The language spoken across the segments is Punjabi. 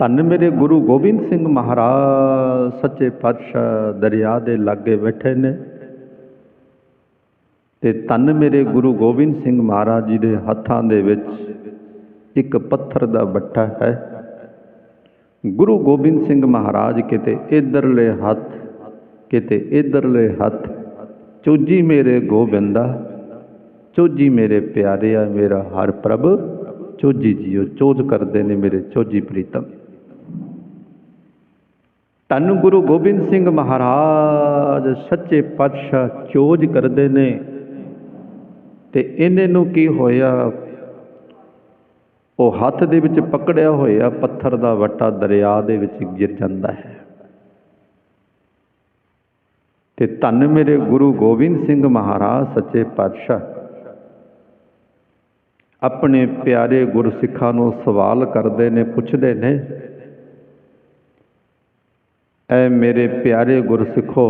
ਧੰਨ ਮੇਰੇ ਗੁਰੂ ਗੋਬਿੰਦ ਸਿੰਘ ਮਹਾਰਾਜ, ਸੱਚੇ ਪਾਤਸ਼ਾਹ ਦਰਿਆ ਦੇ ਲਾਗੇ ਬੈਠੇ ਨੇ। ਤੇ ਧੰਨ ਮੇਰੇ ਗੁਰੂ ਗੋਬਿੰਦ ਸਿੰਘ ਮਹਾਰਾਜ ਜੀ ਦੇ ਹੱਥਾਂ ਦੇ ਵਿੱਚ ਇੱਕ ਪੱਥਰ ਦਾ ਬੱਟਾ ਹੈ। ਗੁਰੂ ਗੋਬਿੰਦ ਸਿੰਘ ਮਹਾਰਾਜ ਕਿਤੇ ਇਧਰਲੇ ਹੱਥ, ਕਿਤੇ ਇਧਰਲੇ ਹੱਥ, ਚੋਜੀ ਮੇਰੇ ਗੋਬਿੰਦਾ, ਚੋਜੀ ਮੇਰੇ ਪਿਆਰਿਆ ਮੇਰਾ ਹਰ ਪ੍ਰਭ, ਚੋਜੀ ਜੀਓ ਚੋਜ ਕਰਦੇ ਨੇ ਮੇਰੇ ਚੋਜੀ ਪ੍ਰੀਤਮ। ਧੰਨ ਗੁਰੂ ਗੋਬਿੰਦ ਸਿੰਘ ਮਹਾਰਾਜ, ਸੱਚੇ ਪਾਤਸ਼ਾਹ ਚੋਜ ਕਰਦੇ ਨੇ। ਤੇ ਇਹਨੇ ਨੂੰ ਕੀ ਹੋਇਆ? ਉਹ ਹੱਥ ਦੇ ਵਿੱਚ ਪਕੜਿਆ ਹੋਇਆ ਪੱਥਰ ਦਾ ਵੱਟਾ ਦਰਿਆ ਦੇ ਵਿੱਚ ਗਿਰ ਜਾਂਦਾ ਹੈ। ਤੇ ਧੰਨ ਮੇਰੇ ਗੁਰੂ ਗੋਬਿੰਦ ਸਿੰਘ ਮਹਾਰਾਜ, ਸੱਚੇ ਪਾਤਸ਼ਾਹ, ਆਪਣੇ ਪਿਆਰੇ ਗੁਰਸਿੱਖਾਂ ਨੂੰ ਸਵਾਲ ਕਰਦੇ ਨੇ, ਪੁੱਛਦੇ ਨੇ ਐ ਮੇਰੇ ਪਿਆਰੇ ਗੁਰਸਿੱਖੋ,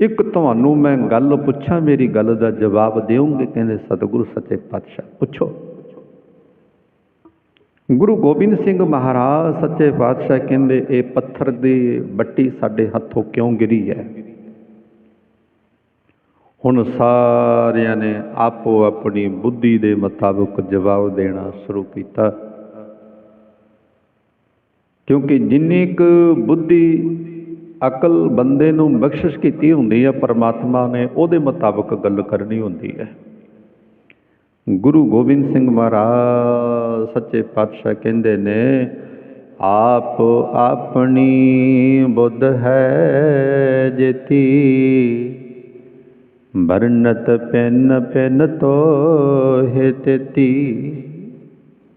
ਇੱਕ ਤੁਹਾਨੂੰ ਮੈਂ ਗੱਲ ਪੁੱਛਾਂ, ਮੇਰੀ ਗੱਲ ਦਾ ਜਵਾਬ ਦਿਓਗੇ ਕਹਿੰਦੇ ਸਤਿਗੁਰੂ ਸੱਚੇ ਪਾਤਸ਼ਾਹ, ਪੁੱਛੋ। ਗੁਰੂ ਗੋਬਿੰਦ ਸਿੰਘ ਮਹਾਰਾਜ ਸੱਚੇ ਪਾਤਸ਼ਾਹ ਕਹਿੰਦੇ, ਇਹ ਪੱਥਰ ਦੀ ਬੱਟੀ ਸਾਡੇ ਹੱਥੋਂ ਕਿਉਂ ਗਿਰੀ ਹੈ ਹੁਣ ਸਾਰਿਆਂ ਨੇ ਆਪੋ ਆਪਣੀ ਬੁੱਧੀ ਦੇ ਮੁਤਾਬਕ ਜਵਾਬ ਦੇਣਾ ਸ਼ੁਰੂ ਕੀਤਾ। ਕਿਉਂਕਿ ਜਿੰਨੀ ਕੁ ਬੁੱਧੀ ਅਕਲ ਬੰਦੇ ਨੂੰ ਬਖਸ਼ਿਸ਼ ਕੀਤੀ ਹੁੰਦੀ ਹੈ ਪਰਮਾਤਮਾ ਨੇ ਉਹਦੇ ਮੁਤਾਬਕ ਗੱਲ ਕਰਨੀ ਹੁੰਦੀ ਹੈ। ਗੁਰੂ ਗੋਬਿੰਦ ਸਿੰਘ ਮਹਾਰਾਜ ਸੱਚੇ ਪਾਤਸ਼ਾਹ ਕਹਿੰਦੇ ਨੇ, ਆਪ ਆਪਣੀ ਬੁੱਧ ਹੈ ਜੇਤੀ, ਵਰਨਤ ਪੈਨ ਪੈਨ ਤੋ ਹੈ ਤੇਤੀ,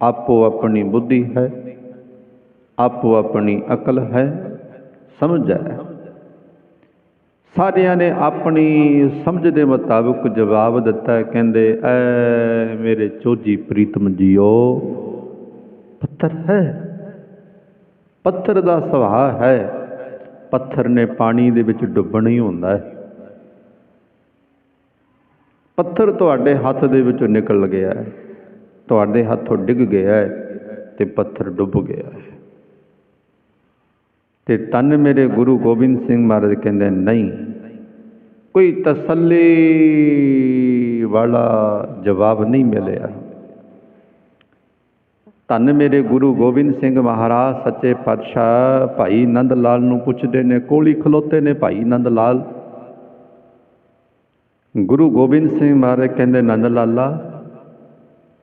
ਆਪੋ ਆਪਣੀ ਬੁੱਧੀ ਹੈ। ਆਪੋ ਆਪਣੀ ਅਕਲ ਹੈ, ਸਮਝ। ਹੈ ਸਾਰਿਆਂ ਨੇ ਆਪਣੀ ਸਮਝ ਦੇ ਮੁਤਾਬਕ ਜਵਾਬ ਦਿੱਤਾ, ਕਹਿੰਦੇ, ਐ ਮੇਰੇ ਚੋਜੀ ਪ੍ਰੀਤਮ ਜੀਓ, ਪੱਥਰ ਹੈ। ਪੱਥਰ ਦਾ ਸੁਭਾਅ ਹੈ। ਪੱਥਰ ਨੇ ਪਾਣੀ ਦੇ ਵਿੱਚ ਡੁੱਬਣਾ ਹੀ ਹੁੰਦਾ ਹੈ। ਪੱਥਰ ਤੁਹਾਡੇ ਹੱਥ ਦੇ ਵਿੱਚੋਂ ਨਿਕਲ ਗਿਆ ਹੈ। ਤੁਹਾਡੇ ਹੱਥੋਂ ਡਿੱਗ ਗਿਆ ਹੈ ਤੇ ਪੱਥਰ ਡੁੱਬ ਗਿਆ ਹੈ। ਤੇ ਤਨ ਮੇਰੇ ਗੁਰੂ ਗੋਬਿੰਦ ਸਿੰਘ ਮਹਾਰਾਜ ਕਹਿੰਦੇ, ਨਹੀਂ, ਕੋਈ ਤਸੱਲੀ ਵਾਲਾ ਜਵਾਬ ਨਹੀਂ ਮਿਲਿਆ। ਤਨ ਮੇਰੇ ਗੁਰੂ ਗੋਬਿੰਦ ਸਿੰਘ ਮਹਾਰਾਜ, ਸੱਚੇ ਪਾਤਸ਼ਾਹ ਭਾਈ ਨੰਦ ਲਾਲ ਨੂੰ ਪੁੱਛਦੇ ਨੇ, ਕੋਲੀ ਖਲੋਤੇ ਨੇ ਭਾਈ ਨੰਦ ਲਾਲ ਗੁਰੂ ਗੋਬਿੰਦ ਸਿੰਘ ਮਹਾਰਾਜ ਕਹਿੰਦੇ ਨੰਦ ਲਾਲਾ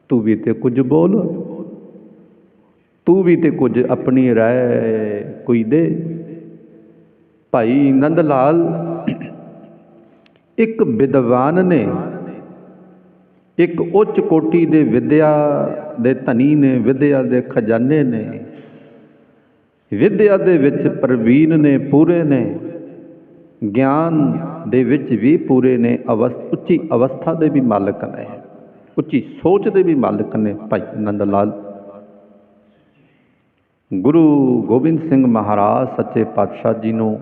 ਤੂੰ ਵੀ ਤੇ ਕੁਝ ਬੋਲ। ਤੂੰ ਵੀ ਤੇ ਕੁਝ ਆਪਣੀ ਰਾਏ ਕੋਈ ਦੇ। ਭਾਈ ਨੰਦ ਲਾਲ ਇੱਕ ਵਿਦਵਾਨ ਨੇ, ਇੱਕ ਉੱਚ ਕੋਟੀ ਦੇ ਵਿਦਿਆ ਦੇ ਧਨੀ ਨੇ, ਵਿਦਿਆ ਦੇ ਖਜ਼ਾਨੇ ਨੇ, ਵਿਦਿਆ ਦੇ ਵਿੱਚ ਪ੍ਰਵੀਨ ਨੇ ਪੂਰੇ ਨੇ, ਗਿਆਨ ਦੇ ਵਿੱਚ ਵੀ ਪੂਰੇ ਨੇ, ਅਵਸ, ਉੱਚੀ ਅਵਸਥਾ ਦੇ ਵੀ ਮਾਲਕ ਨੇ, ਉੱਚੀ ਸੋਚ ਦੇ ਵੀ ਮਾਲਕ ਨੇ ਭਾਈ ਨੰਦ ਲਾਲ। ਗੁਰੂ ਗੋਬਿੰਦ ਸਿੰਘ ਮਹਾਰਾਜ ਸੱਚੇ ਪਾਤਸ਼ਾਹ ਜੀ ਨੂੰ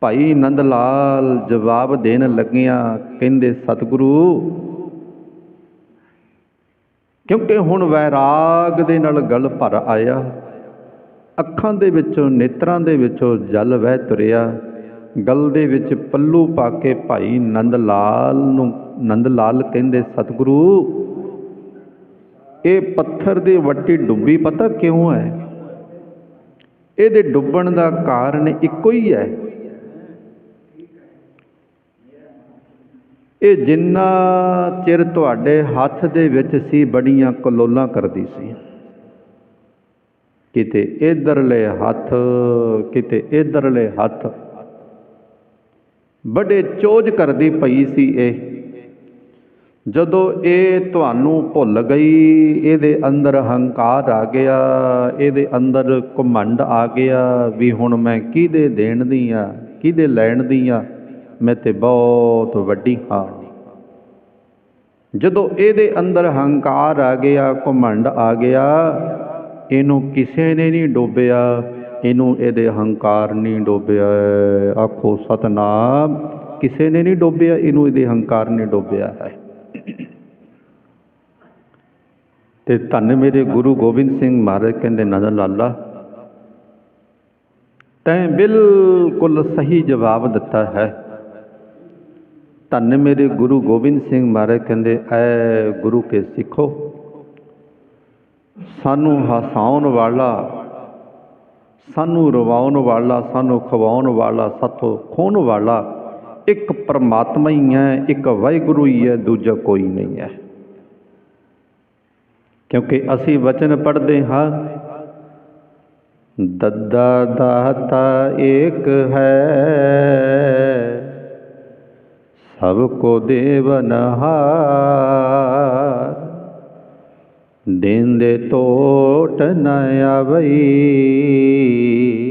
ਭਾਈ ਨੰਦ ਲਾਲ ਜਵਾਬ ਦੇਣ ਲੱਗਿਆ, ਕਹਿੰਦੇ, ਸਤਿਗੁਰੂ, ਕਿਉਂਕਿ ਹੁਣ ਵੈਰਾਗ ਦੇ ਨਾਲ ਗਲ ਭਰ ਆਇਆ, ਅੱਖਾਂ ਦੇ ਵਿੱਚੋਂ, ਨੇਤਰਾਂ ਦੇ ਵਿੱਚੋਂ ਜਲ ਵਹਿ ਤੁਰਿਆ, ਗਲ ਦੇ ਵਿੱਚ ਪੱਲੂ ਪਾ ਕੇ ਭਾਈ ਨੰਦ ਲਾਲ ਨੂੰ, ਨੰਦ ਲਾਲ ਕਹਿੰਦੇ, ਸਤਿਗੁਰੂ ਇਹ ਪੱਥਰ ਦੀ ਵੱਟੀ ਡੁੱਬੀ, ਪਤਾ ਕਿਉਂ ਹੈ? ਇਹਦੇ ਡੁੱਬਣ ਦਾ ਕਾਰਨ ਇੱਕੋ ਹੀ ਹੈ। ਇਹ ਜਿੰਨਾ ਚਿਰ ਤੁਹਾਡੇ ਹੱਥ ਦੇ ਵਿੱਚ ਸੀ, ਬੜੀਆਂ ਕਲੋਲਾਂ ਕਰਦੀ ਸੀ। ਕਿਤੇ ਇਧਰਲੇ ਹੱਥ, ਕਿਤੇ ਇਧਰਲੇ ਹੱਥ। ਬੜੇ ਚੋਜ ਕਰਦੀ ਪਈ ਸੀ ਇਹ। ਜਦੋਂ ਇਹ ਤੁਹਾਨੂੰ ਭੁੱਲ ਗਈ, ਇਹਦੇ ਅੰਦਰ ਹੰਕਾਰ ਆ ਗਿਆ, ਇਹਦੇ ਅੰਦਰ ਘਮੰਡ ਆ ਗਿਆ ਵੀ ਹੁਣ ਮੈਂ ਕਿਹਦੇ ਦੇਣ ਦੀ ਆ, ਕਿਹਦੇ ਲੈਣ ਦੀ ਆ, ਮੈਂ ਤੇ ਬਹੁਤ ਵੱਡੀ ਹਾਂ ਜਦੋਂ ਇਹਦੇ ਅੰਦਰ ਹੰਕਾਰ ਆ ਗਿਆ, ਘਮੰਡ ਆ ਗਿਆ, ਇਹਨੂੰ ਕਿਸੇ ਨੇ ਨਹੀਂ ਡੋਬਿਆ, ਇਹਨੂੰ ਇਹਦੇ ਹੰਕਾਰ ਨਹੀਂ ਡੋਬਿਆ। ਆਖੋ, ਸਤਨਾਮ, ਕਿਸੇ ਨੇ ਨਹੀਂ ਡੋਬਿਆ, ਇਹਨੂੰ ਇਹਦੇ ਹੰਕਾਰ ਨੇ ਡੋਬਿਆ ਹੈ। ਤੇ ਧੰਨ ਮੇਰੇ ਗੁਰੂ ਗੋਬਿੰਦ ਸਿੰਘ ਮਹਾਰਾਜ ਕਹਿੰਦੇ ਨੰਦ ਲਾਲਾ, ਤੈਂ ਬਿਲਕੁਲ ਸਹੀ ਜਵਾਬ ਦਿੱਤਾ ਹੈ। ਧੰਨ ਮੇਰੇ ਗੁਰੂ ਗੋਬਿੰਦ ਸਿੰਘ ਮਹਾਰਾਜ ਕਹਿੰਦੇ, ਐ ਗੁਰੂ ਕੇ ਸਿੱਖੋ, ਸਾਨੂੰ ਹਸਾਉਣ ਵਾਲਾ, ਸਾਨੂੰ ਰਵਾਉਣ ਵਾਲਾ, ਸਾਨੂੰ ਖਵਾਉਣ ਵਾਲਾ, ਸਾਥੋਂ ਖੋਣ ਵਾਲਾ ਇੱਕ ਪਰਮਾਤਮਾ ਹੀ ਹੈ, ਇੱਕ ਵਾਹਿਗੁਰੂ ਹੀ ਹੈ, ਦੂਜਾ ਕੋਈ ਨਹੀਂ ਹੈ। ਕਿਉਂਕਿ ਅਸੀਂ ਵਚਨ ਪੜ੍ਹਦੇ ਹਾਂ, ਦੱਦਾ ਦਾਤਾ ਏਕ ਹੈ, ਸਭ ਕੋ ਦੇਵਨਹਾਰ ਦੇਂਦੇ ਤੋਟ ਨ ਆਵਈ।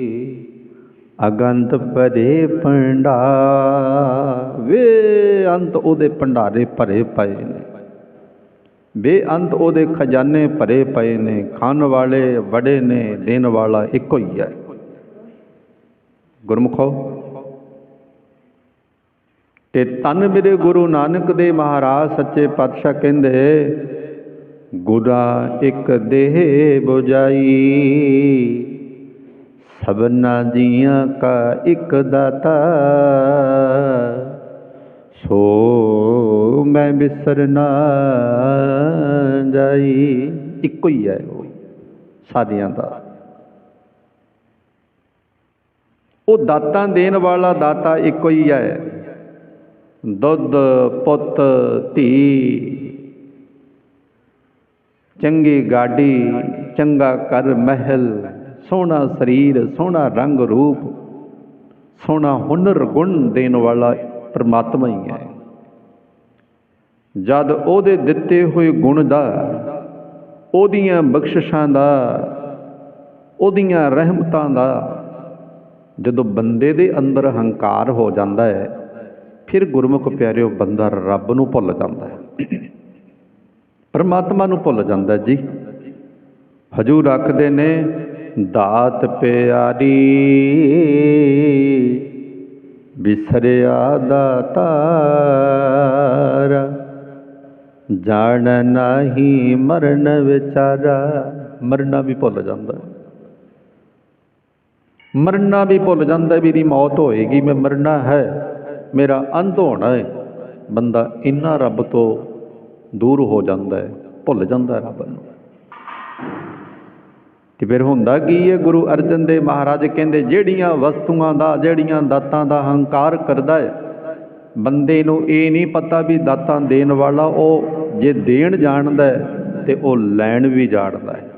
ਅਗੰਤ ਭਰੇ ਭੰਡਾਰ। ਵੇ ਅੰਤ ਉਹਦੇ ਭੰਡਾਰੇ ਭਰੇ ਪਏ ਨੇ। ਬੇਅੰਤ ਉਹਦੇ ਖਜ਼ਾਨੇ ਭਰੇ ਪਏ ਨੇ। ਖਾਣ ਵਾਲੇ ਵੜੇ ਨੇ, ਦੇਣ ਵਾਲਾ ਇੱਕੋ ਹੀ ਹੈ। ਗੁਰਮੁਖੋ, ਤੇ ਤਨ ਮੇਰੇ ਗੁਰੂ ਨਾਨਕ ਦੇ ਮਹਾਰਾਜ ਸੱਚੇ ਪਾਤਸ਼ਾਹ ਕਹਿੰਦੇ ਗੁਰਾ ਇੱਕ ਦੇਹ 부ਜਾਈ ਸਭਨਾ ਜੀਆਂ ਕਾ ਇੱਕ ਦਾਤਾ। ਸੋ ਮੈਂ ਬਿਸਰ ਨਾ ਜਾਈ। ਇੱਕੋ ਹੀ ਹੈ ਉਹ ਸਾਰਿਆਂ ਦਾ। ਉਹ ਦਾਤਾਂ ਦੇਣ ਵਾਲਾ ਦਾਤਾ ਇੱਕੋ ਹੀ ਹੈ। ਦੁੱਧ, ਪੁੱਤ, ਧੀ। ਚੰਗੀ ਗਾਡੀ, ਚੰਗਾ ਕਰ ਮਹਿਲ। ਸੋਹਣਾ ਸਰੀਰ, ਸੋਹਣਾ ਰੰਗ ਰੂਪ, ਸੋਹਣਾ ਹੁਨਰ ਗੁਣ ਦੇਣ ਵਾਲਾ ਪਰਮਾਤਮਾ ਹੀ ਹੈ। ਜਦ ਉਹਦੇ ਦਿੱਤੇ ਹੋਏ ਗੁਣ ਦਾ, ਉਹਦੀਆਂ ਬਖਸ਼ਿਸ਼ਾਂ ਦਾ, ਉਹਦੀਆਂ ਰਹਿਮਤਾਂ ਦਾ, ਜਦੋਂ ਬੰਦੇ ਦੇ ਅੰਦਰ ਹੰਕਾਰ ਹੋ ਜਾਂਦਾ ਹੈ, ਫਿਰ ਗੁਰਮੁਖ ਪਿਆਰਿਓ ਬੰਦਾ ਰੱਬ ਨੂੰ ਭੁੱਲ ਜਾਂਦਾ ਹੈ। ਪਰਮਾਤਮਾ ਨੂੰ ਭੁੱਲ ਜਾਂਦਾ ਜੀ। ਹਜੂਰ ਰੱਖਦੇ ਨੇ ਦਾਤ ਪਿਆਰੀ, ਬਿਸਰਿਆ ਦਾਤਾਰ ਜਾਣ ਨਹੀਂ ਮਰਨ ਵਿਚਾਰਾ, ਮਰਨਾ ਵੀ ਭੁੱਲ ਜਾਂਦਾ। ਮਰਨਾ ਵੀ ਭੁੱਲ ਜਾਂਦਾ, ਮੇਰੀ ਮੌਤ ਹੋਏਗੀ, ਮੈਂ ਮਰਨਾ ਹੈ, ਮੇਰਾ ਅੰਤ ਹੋਣਾ ਹੈ। ਬੰਦਾ ਇੰਨਾ ਰੱਬ ਤੋਂ ਦੂਰ ਹੋ ਜਾਂਦਾ ਹੈ, ਭੁੱਲ ਜਾਂਦਾ ਰੱਬ ਨੂੰ। ਤੇ ਫਿਰ ਹੁੰਦਾ ਕੀ ਹੈ ਗੁਰੂ ਅਰਜਨ ਦੇਵ ਮਹਾਰਾਜ ਕਹਿੰਦੇ, ਜਿਹੜੀਆਂ ਵਸਤੂਆਂ ਦਾ, ਜਿਹੜੀਆਂ ਦਾਤਾਂ ਦਾ ਹੰਕਾਰ ਕਰਦਾ ਹੈ ਬੰਦੇ ਨੂੰ ਇਹ ਨਹੀਂ ਪਤਾ ਵੀ ਦਾਤਾਂ ਦੇਣ ਵਾਲਾ ਉਹ ਜੇ ਦੇਣ ਜਾਣਦਾ ਹੈ ਤੇ ਉਹ ਲੈਣ ਵੀ ਜਾਣਦਾ ਹੈ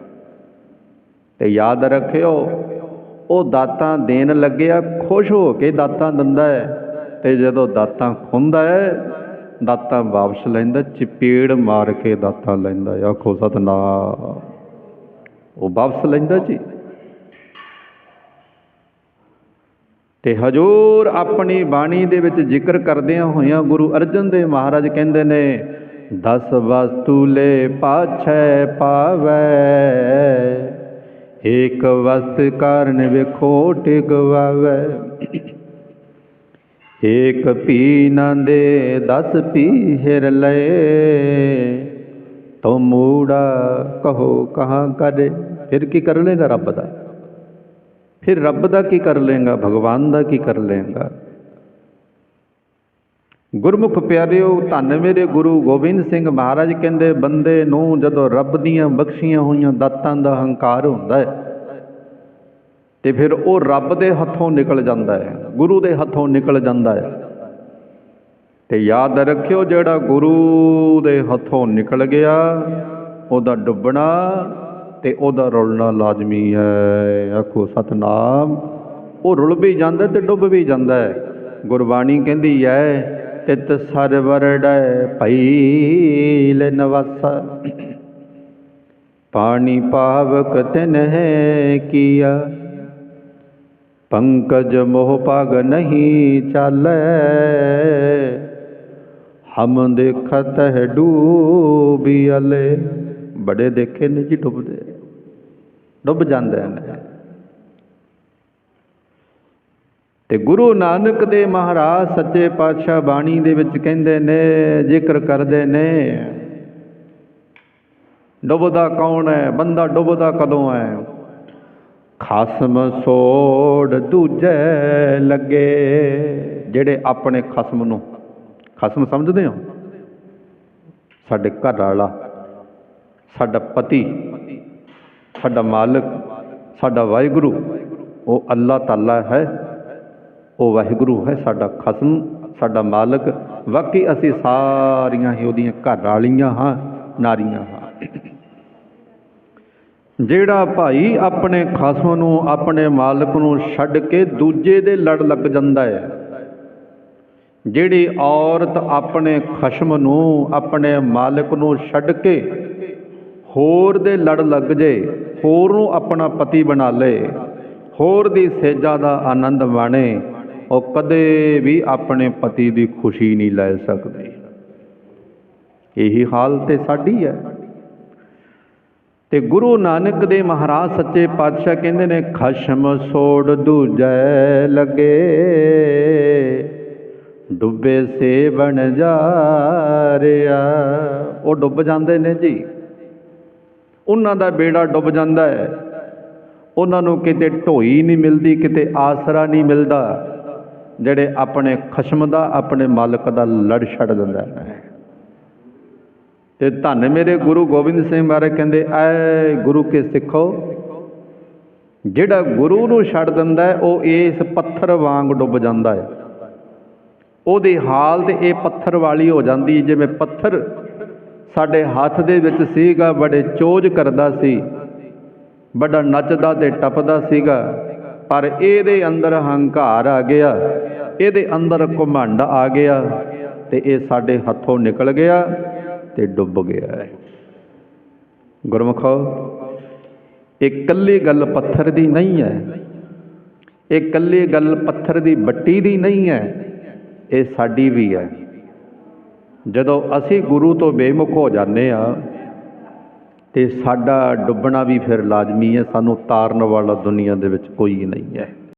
ਤੇ ਯਾਦ ਰੱਖਿਓ, ਉਹ ਦਾਤਾਂ ਦੇਣ ਲੱਗਿਆ, ਖੁਸ਼ ਹੋ ਕੇ ਦਾਤਾਂ ਦਿੰਦਾ ਹੈ ਤੇ ਜਦੋਂ ਦਾਤਾਂ ਖੁੰਦਾ ਹੈ ਦਾਤਾਂ ਵਾਪਸ ਲੈਂਦਾ, ਚਪੇੜ ਮਾਰ ਕੇ ਦਾਤਾਂ ਲੈਂਦਾ ਆਖੋ ਸਤਨਾਮ। ਉਹ ਵਾਪਸ ਲੈਂਦਾ ਜੀ। ਤੇ ਹਜੂਰ ਆਪਣੀ ਬਾਣੀ ਦੇ ਵਿੱਚ ਜ਼ਿਕਰ ਕਰਦਿਆਂ ਹੋਇਆਂ ਗੁਰੂ ਅਰਜਨ ਦੇਵ ਮਹਾਰਾਜ ਕਹਿੰਦੇ ਨੇ, ਦਸ ਵਸਤੂ ਲੈ ਪਾਛੈ ਪਾਵੈ, ਏਕ ਵਸਤ ਕਾਰਨ ਵੇਖੋ ਟਿਕਵਾਵੈ ਏਕ ਪੀ ਨਾ ਦੇ ਦਸ ਪੀ ਹਿਰ ਲਏ ਤੋ ਮੂੜਾ ਕਹੋ ਕਹਾਂ ਕਰੇ। ਫਿਰ ਕੀ ਕਰ ਲੇਗਾ ਰੱਬ ਦਾ? ਫਿਰ ਰੱਬ ਦਾ ਕੀ ਕਰ ਲੇਗਾ ਭਗਵਾਨ ਦਾ ਕੀ ਕਰ ਲੇਗਾ ਗੁਰਮੁਖ ਪਿਆਰਿਓ, ਧੰਨ ਮੇਰੇ ਗੁਰੂ ਗੋਬਿੰਦ ਸਿੰਘ ਮਹਾਰਾਜ ਕਹਿੰਦੇ, ਬੰਦੇ ਨੂੰ ਜਦੋਂ ਰੱਬ ਦੀਆਂ ਬਖਸ਼ੀਆਂ ਹੋਈਆਂ, ਦਾਤਾਂ ਦਾ ਹੰਕਾਰ ਹੁੰਦਾ ਹੈ, ਤੇ ਫਿਰ ਉਹ ਰੱਬ ਦੇ ਹੱਥੋਂ ਨਿਕਲ ਜਾਂਦਾ ਹੈ, ਗੁਰੂ ਦੇ ਹੱਥੋਂ ਨਿਕਲ ਜਾਂਦਾ ਹੈ। ਤੇ ਯਾਦ ਰੱਖਿਓ, ਜਿਹੜਾ ਗੁਰੂ ਦੇ ਹੱਥੋਂ ਨਿਕਲ ਗਿਆ, ਉਹਦਾ ਡੁੱਬਣਾ ਤੇ ਉਹਦਾ ਰੁਲਣਾ ਲਾਜ਼ਮੀ ਹੈ। ਆਖੋ, ਸਤਨਾਮ, ਉਹ ਰੁਲ ਵੀ ਜਾਂਦਾ ਤੇ ਡੁੱਬ ਵੀ ਜਾਂਦਾ ਗੁਰਬਾਣੀ ਕਹਿੰਦੀ ਹੈ, ਤਿਤ ਸਰਵਰ ਡੈ ਭਈ ਲੈ ਨਵਾਸਾ। ਪਾਣੀ ਪਾਵਕ ਤਿਨ ਹੈ ਕੀਆ, ਪੰਕਜ ਮੋਹ ਪਗ ਨਹੀਂ ਚਾਲੈ। ਹਮ ਦੇਖਤ ਹੈ ਡੂਬੀਅਲੇ ਬੜੇ ਦੇਖੇ ਨੇ ਜੀ ਡੁੱਬਦੇ। ਡੁੱਬ ਜਾਂਦੇ ਨੇ। ਤੇ ਗੁਰੂ ਨਾਨਕ ਦੇ ਮਹਾਰਾਜ ਸੱਚੇ ਪਾਤਸ਼ਾਹ ਬਾਣੀ ਦੇ ਵਿੱਚ ਕਹਿੰਦੇ ਨੇ, ਜ਼ਿਕਰ ਕਰਦੇ ਨੇ, ਡੁੱਬਦਾ ਕੌਣ ਹੈ? ਬੰਦਾ ਡੁੱਬਦਾ ਕਦੋਂ ਹੈ? ਖਸਮ ਸੋੜ ਦੂਜੇ ਲੱਗੇ, ਜਿਹੜੇ ਆਪਣੇ ਖਸਮ ਨੂੰ, ਖਸਮ ਸਮਝਦੇ ਹੋ? ਸਾਡੇ ਘਰ ਵਾਲਾ, ਸਾਡਾ ਪਤੀ ਸਾਡਾ ਮਾਲਕ, ਸਾਡਾ ਵਾਹਿਗੁਰੂ, ਉਹ ਅੱਲਾ ਤਾਲਾ ਹੈ, ਉਹ ਵਾਹਿਗੁਰੂ ਹੈ ਸਾਡਾ ਖਸਮ, ਸਾਡਾ ਮਾਲਕ। ਬਾਕੀ ਅਸੀਂ ਸਾਰੀਆਂ ਹੀ ਉਹਦੀਆਂ ਘਰ ਵਾਲੀਆਂ ਹਾਂ, ਨਾਰੀਆਂ ਹਾਂ। ਜਿਹੜਾ ਭਾਈ ਆਪਣੇ ਖਸਮ ਨੂੰ, ਆਪਣੇ ਮਾਲਕ ਨੂੰ ਛੱਡ ਕੇ ਦੂਜੇ ਦੇ ਲੜ ਲੱਗ ਜਾਂਦਾ ਹੈ, ਜਿਹੜੀ ਔਰਤ ਆਪਣੇ ਖਸ਼ਮ ਨੂੰ, ਆਪਣੇ ਮਾਲਕ ਨੂੰ ਛੱਡ ਕੇ ਹੋਰ ਦੇ ਲੜ ਲੱਗ ਜੇ ਹੋਰ ਨੂੰ ਆਪਣਾ ਪਤੀ ਬਣਾ ਲਏ ਹੋਰ ਦੀ ਸੇਜਾ ਦਾ ਆਨੰਦ ਮਾਣੇ। ਉਹ ਕਦੇ ਵੀ ਆਪਣੇ ਪਤੀ ਦੀ ਖੁਸ਼ੀ ਨਹੀਂ ਲੈ ਸਕਦੇ। ਇਹੀ ਹਾਲ ਤੇ ਸਾਡੀ ਹੈ। ਤੇ ਗੁਰੂ ਨਾਨਕ ਦੇ ਮਹਾਰਾਜ ਸੱਚੇ ਪਾਤਸ਼ਾਹ ਕਹਿੰਦੇ ਨੇ, ਖਸ਼ਮ ਸੋੜ ਦੂਜੈ ਲੱਗੇ। ਡੁੱਬੇ ਸੇ ਬਣ ਜਾ ਰਿਆ। ਉਹ ਡੁੱਬ ਜਾਂਦੇ ਨੇ ਜੀ। ਉਹਨਾਂ ਦਾ ਬੇੜਾ ਡੁੱਬ ਜਾਂਦਾ ਹੈ। ਉਹਨਾਂ ਨੂੰ ਕਿਤੇ ਢੋਈ ਨਹੀਂ ਮਿਲਦੀ, ਕਿਤੇ ਆਸਰਾ ਨਹੀਂ ਮਿਲਦਾ, ਜਿਹੜੇ ਆਪਣੇ ਖਸ਼ਮ ਦਾ, ਆਪਣੇ ਮਾਲਕ ਦਾ ਲੜ ਛੱਡ ਦਿੰਦਾ ਹੈ। ਤੇ ਧੰਨ ਮੇਰੇ ਗੁਰੂ ਗੋਬਿੰਦ ਸਿੰਘ ਮਹਾਰਾਜ ਕਹਿੰਦੇ, ਐ ਗੁਰੂ ਕੇ ਸਿੱਖੋ, ਜਿਹੜਾ ਗੁਰੂ ਨੂੰ ਛੱਡ ਦਿੰਦਾ ਉਹ ਇਸ ਪੱਥਰ ਵਾਂਗ ਡੁੱਬ ਜਾਂਦਾ ਹੈ। ਉਹਦੀ ਹਾਲਤ ਇਹ ਪੱਥਰ ਵਾਲੀ ਹੋ ਜਾਂਦੀ ਜਿਵੇਂ ਪੱਥਰ ਸਾਡੇ ਹੱਥ ਦੇ ਵਿੱਚ ਸੀਗਾ, ਬੜੇ ਚੋਜ ਕਰਦਾ ਸੀ। ਬੜਾ ਨੱਚਦਾ ਤੇ ਟੱਪਦਾ ਸੀਗਾ। ਪਰ ਇਹਦੇ ਅੰਦਰ ਹੰਕਾਰ ਆ ਗਿਆ। ਇਹਦੇ ਅੰਦਰ ਘਮੰਡ ਆ ਗਿਆ ਤੇ ਇਹ ਸਾਡੇ ਹੱਥੋਂ ਨਿਕਲ ਗਿਆ ਤੇ ਡੁੱਬ ਗਿਆ। ਹੈ ਗੁਰਮਖੋ, ਇਹ ਕੱਲੀ ਗੱਲ ਪੱਥਰ ਦੀ ਨਹੀਂ ਹੈ। ਇਹ ਕੱਲੀ ਗੱਲ ਪੱਥਰ ਦੀ ਬੱਟੀ ਦੀ ਨਹੀਂ ਹੈ। ਇਹ ਸਾਡੀ ਵੀ ਹੈ। ਜਦੋਂ ਅਸੀਂ ਗੁਰੂ ਤੋਂ ਬੇਮੁਖ ਹੋ ਜਾਂਦੇ ਆ ਤੇ ਸਾਡਾ ਡੁੱਬਣਾ ਵੀ ਫਿਰ ਲਾਜ਼ਮੀ ਹੈ, ਸਾਨੂੰ ਤਾਰਨ ਵਾਲਾ ਦੁਨੀਆ ਦੇ ਵਿੱਚ ਕੋਈ ਨਹੀਂ ਹੈ।